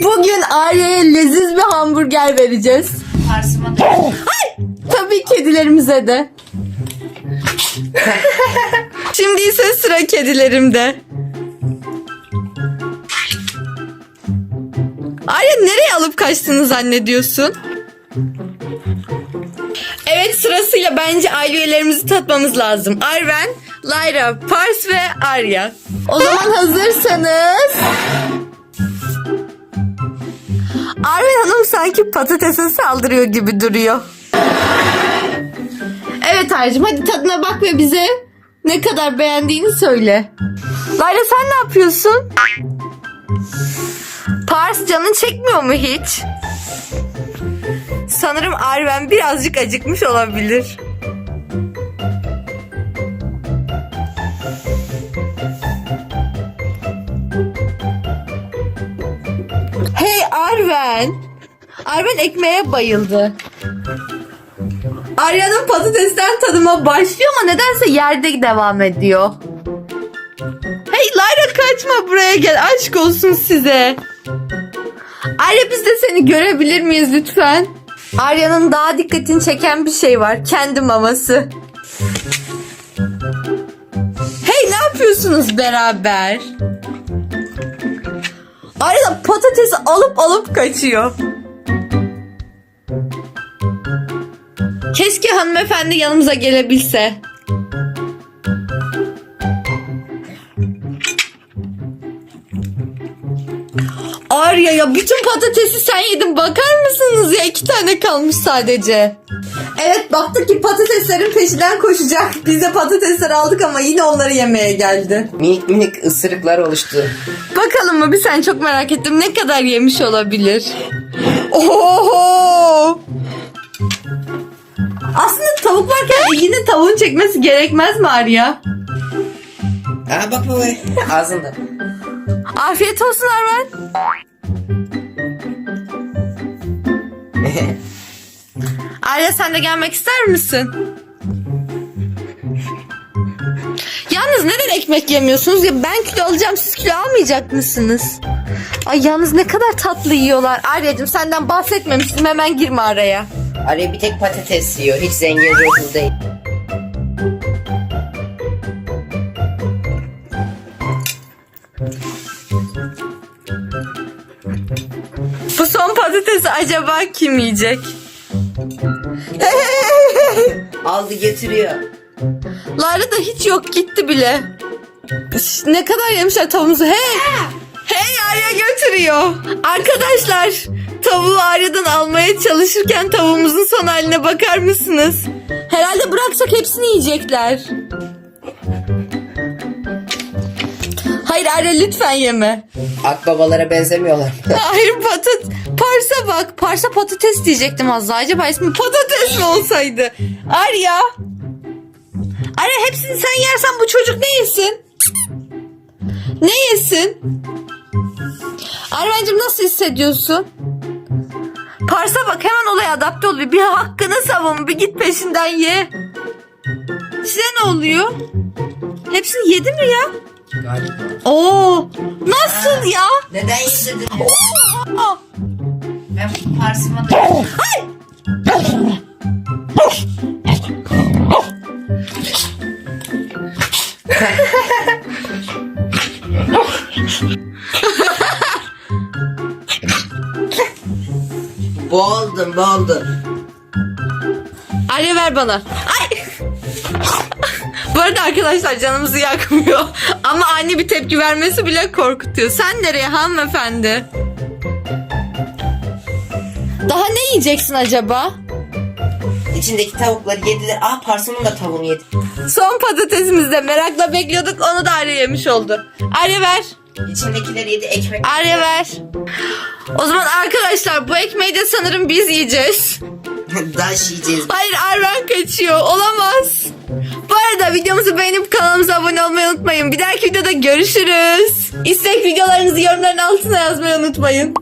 Bugün Arya'ya leziz bir hamburger vereceğiz. Parsıma da Tabii kedilerimize de. Şimdi ise sıra kedilerimde. Arya nereye alıp kaçtığını zannediyorsun? Evet sırasıyla bence aile üyelerimizi tatmamız lazım. Arven, Lyra, Pars ve Arya. O zaman hazırsanız... Arven Hanım sanki patatese saldırıyor gibi duruyor. Evet Arcım hadi tadına bak ve bize ne kadar beğendiğini söyle. Layla sen ne yapıyorsun? Pars canın çekmiyor mu hiç? Sanırım Arven birazcık acıkmış olabilir. Arven. Arven ekmeğe bayıldı. Arya'nın patatesten tadıma başlıyor ama nedense yerde devam ediyor. Hey Layra kaçma buraya gel aşk olsun size. Arya biz de seni görebilir miyiz lütfen? Arya'nın daha dikkatini çeken bir şey var. Kendi maması. Hey ne yapıyorsunuz beraber? Da patatesi alıp alıp kaçıyor. Keşke hanımefendi yanımıza gelebilse. Arya ya bütün patatesi sen yedin bakar mısınız ya iki tane kalmış sadece. Evet baktık ki patateslerin peşinden koşacak. Biz de patatesleri aldık ama yine onları yemeye geldi. Minik minik ısırıklar oluştu. Bakalım mı bir sen çok merak ettim ne kadar yemiş olabilir. Oho! Aslında tavuk varken yine tavuğun çekmesi gerekmez mi Arya? Aa bak baba ağzında. Afiyet olsun Arven. Arya sen de gelmek ister misin? Yalnız neden ekmek yemiyorsunuz? Ya ben kilo alacağım siz kilo almayacak mısınız? Ay yalnız ne kadar tatlı yiyorlar. Arya'cığım senden bahsetmemiştim hemen girme araya. Araya bir tek patates yiyor. Hiç zengin değil. Bu son patatesi acaba kim yiyecek? Aldı getiriyor. Lara da hiç yok gitti bile. Ne kadar yemişler tavuğumuzu. Hey! Hey Arya götürüyor. Arkadaşlar tavuğu Arya'dan almaya çalışırken tavuğumuzun son haline bakar mısınız? Herhalde bıraksak hepsini yiyecekler. Hayır Arya lütfen yeme. Akbabalara benzemiyorlar. Hayır patat Parsa bak. Parsa patates diyecektim az daha. Acaba ismi patates mi olsaydı? Arya. Arya hepsini sen yersen bu çocuk ne yesin? Ne yesin? Aryancığım nasıl hissediyorsun? Parsa bak hemen olaya adapte oluyor. Bir hakkını savun. Bir git peşinden ye. Size ne oluyor? Hepsini yedi mi ya? Galiba. Oo, nasıl ya? Neden yedirdin? Aa, ben parsıma da Boğuldum boğuldum. Arya ver bana. Ay. Bu arada arkadaşlar canımızı yakmıyor. Ama ani bir tepki vermesi bile korkutuyor. Sen nereye hanımefendi? Daha ne yiyeceksin acaba? İçindeki tavukları yediler. Aa parsonun da tavuğunu yedi. Son patatesimizi de merakla bekliyorduk. Onu da Arya yemiş oldu. Arya ver. İçindekileri yedi ekmek. Arya ver. O zaman arkadaşlar bu ekmeği de sanırım biz yiyeceğiz. Daş yiyeceğiz. Hayır Arven kaçıyor. Olamaz. Bu arada videomuzu beğenip kanalımıza abone olmayı unutmayın. Bir dahaki videoda görüşürüz. İstek videolarınızı yorumların altına yazmayı unutmayın.